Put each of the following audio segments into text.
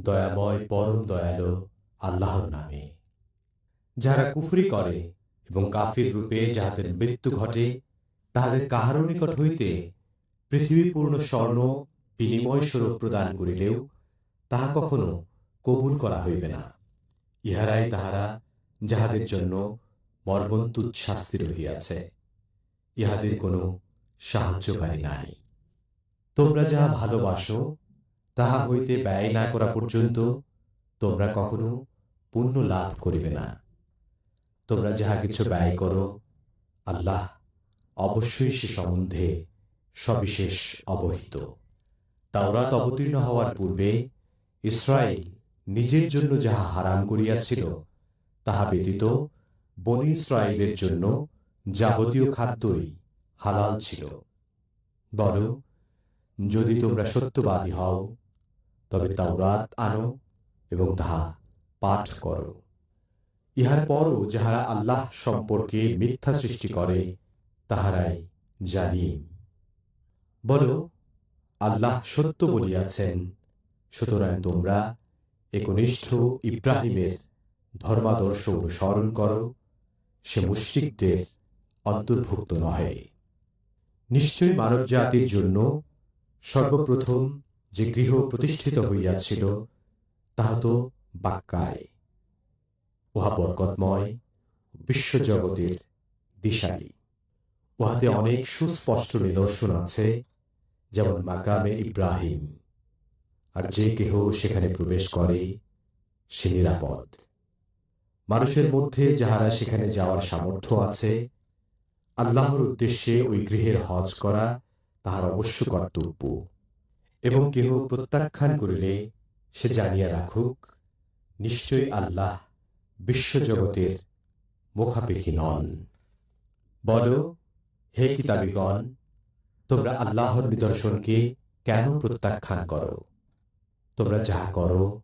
দয়াময়, পরম দয়ালু আল্লাহর নামে। যারা কুফরি করে এবং কাফির রূপে যাহাদের মৃত্যু ঘটে, তাহাদের কাহারও নিকট হইতে পৃথিবী পূর্ণ স্বর্ণ বিনিময় স্বরূপ প্রদান করিলেও তাহা কখনো কবুল করা হইবে না। ইহারাই তাহারা যাহাদের জন্য মর্মন্তুত শাস্তি রহিয়াছে। ইহাদের কোনো সাহায্যকারী নাই। তোমরা যাহা ভালোবাসো তাহা হইতে ব্যয় না করা পর্যন্ত তোমরা কখনো পুণ্য লাভ করিবে না। তোমরা যাহা কিছু ব্যয় করো, আল্লাহ অবশ্যই সে সম্বন্ধে সবিশেষ অবহিত। তাওরাত অবতীর্ণ হওয়ার পূর্বে ইসরায়েল নিজের জন্য যাহা হারাম করিয়াছিল, তাহা ব্যতীত বনি ইসরায়েলের জন্য যাবতীয় খাদ্যই হালাল ছিল। বলো, যদি তোমরা সত্যবাদী হও তবে তাওরাত আনো এবং তাহা পাঠ করো। ইহার পরও যাহারা আল্লাহ সম্পর্কে মিথ্যা সৃষ্টি করে তাহারাই জালিম। বলো আল্লাহ সত্য বলিয়াছেন সুতরাং তোমরা একনিষ্ঠ ইব্রাহিমের ধর্মাদর্শ অনুসরণ করো সে মুশ্রিকদের অন্তর্ভুক্ত নহে। নিশ্চয় মানব জাতির জন্য সর্বপ্রথম যে গৃহ প্রতিষ্ঠিত হইয়াছিল, তাহা তো বাক্কায়। উহা বরকতময়, বিশ্বজগতের দিশারি। উহাতে অনেক সুস্পষ্ট নিদর্শন আছে, যেমন মাকামে ইব্রাহিম। আর যে কেহ সেখানে প্রবেশ করে, সে নিরাপদ। মানুষের মধ্যে যাহারা সেখানে যাওয়ার সামর্থ্য আছে, আল্লাহর উদ্দেশ্যে ওই গৃহের হজ করা তাহার অবশ্য কর্তব্য। এবং কেহ প্রত্যাখ্যান করিলে সে জানিয়া রাখুক নিশ্চয় আল্লাহ বিশ্বজগতের মুখাপেক্ষী নন। বল হে কিতাবিগণ তোমরা আল্লাহর নিদর্শনকে কেন প্রত্যাখ্যান করো? তোমরা যা করো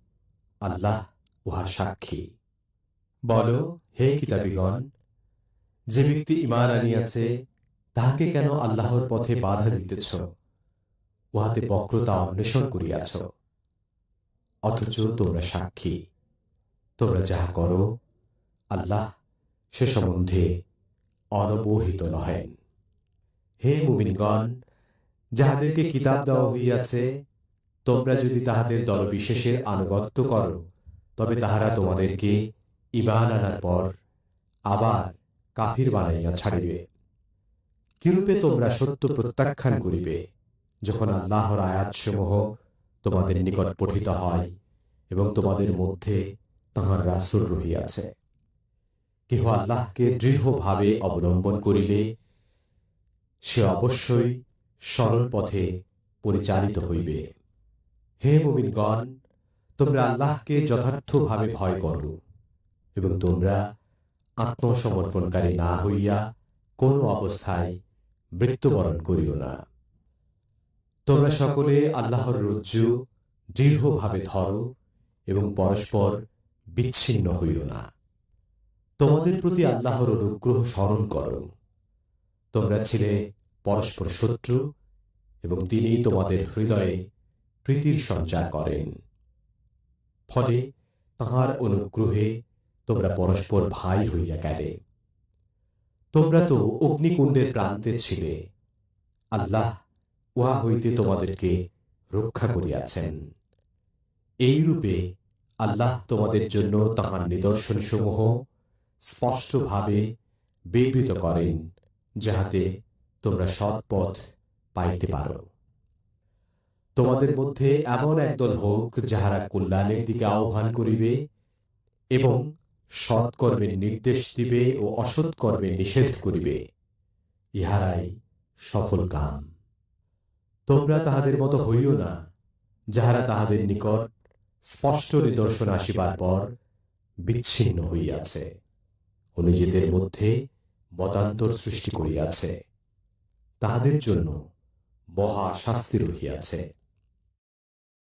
আল্লাহ উহা সাক্ষী। বল হে কিতাবিগণ যে ব্যক্তি ইমান আনিয়াছে তাহাকে কেন আল্লাহর পথে বাধা দিতেছ? উহাতে বক্রতা অন্বেষণ করিয়াছ। অথচ তোমরা সাক্ষী। তোমরা যাহা করো আল্লাহ সে সম্বন্ধে অনবহিত নহেন। হে মুমিনগণ যাহাদেরকে কিতাব দেওয়া হইয়াছে তোমরা যদি তাহাদের দলবিশেষের আনুগত্য করো তবে তাহারা তোমাদেরকে ইমান আনার পর আবার কাফির বানাইয়া ছাড়িবে। কিরূপে তোমরা সত্য প্রত্যাখ্যান করিবে? যখন আল্লাহর আয়াতসমূহ তোমাদের নিকট পঠিত হয় এবং তোমাদের মধ্যে তাহার রাসুল রহিয়াছে। কেহ আল্লাহকে দৃঢ়ভাবে অবলম্বন করিলে সে অবশ্যই সরল পথে পরিচালিত হইবে। হে মুমিনগণ, তোমরা আল্লাহকে যথার্থভাবে ভয় করো এবং তোমরা আত্মসমর্পণকারী না হইয়া কোনো অবস্থায় মৃত্যুবরণ করিও না। তোমরা সকলে আল্লাহর রজ্জু দৃঢ়ভাবে ধরো এবং পরস্পর বিচ্ছিন্ন হইও না। তোমাদের প্রতি আল্লাহর অনুগ্রহ স্মরণ করো। তোমরা ছিলে পরস্পর শত্রু এবং তিনি তোমাদের হৃদয়ে প্রীতির সঞ্চার করেন। ফলে তাহার অনুগ্রহে তোমরা পরস্পর ভাই হইয়া গেলে। তোমরা তো অগ্নিকুণ্ডের প্রান্তে ছিলে। আল্লাহ উহা হইতে তোমাদেরকে রক্ষা করিয়াছেন। এই রূপে আল্লাহ তোমাদের জন্য তাহার নিদর্শনসমূহ স্পষ্টভাবে বিবৃত করেন, যাহাতে তোমরা সৎপথ পাইতে পারো। তোমাদের মধ্যে এমন একদল হোক যাহারা কল্যাণের দিকে আহ্বান করিবে এবং সৎকর্মের নির্দেশ দিবে ও অসৎকর্মের নিষেধ করিবে, ইহারাই সফল কাম। তোমরা তাহাদের মতো হইও না। যাহারা তাহাদের নিকট স্পষ্ট নিদর্শন আসিবার পর বিচ্ছিন্ন হইয়াছে। ও নিজেদের মধ্যে মতান্তর সৃষ্টি করিয়াছে। তাহাদের জন্য মহা শাস্তি রহিয়াছে।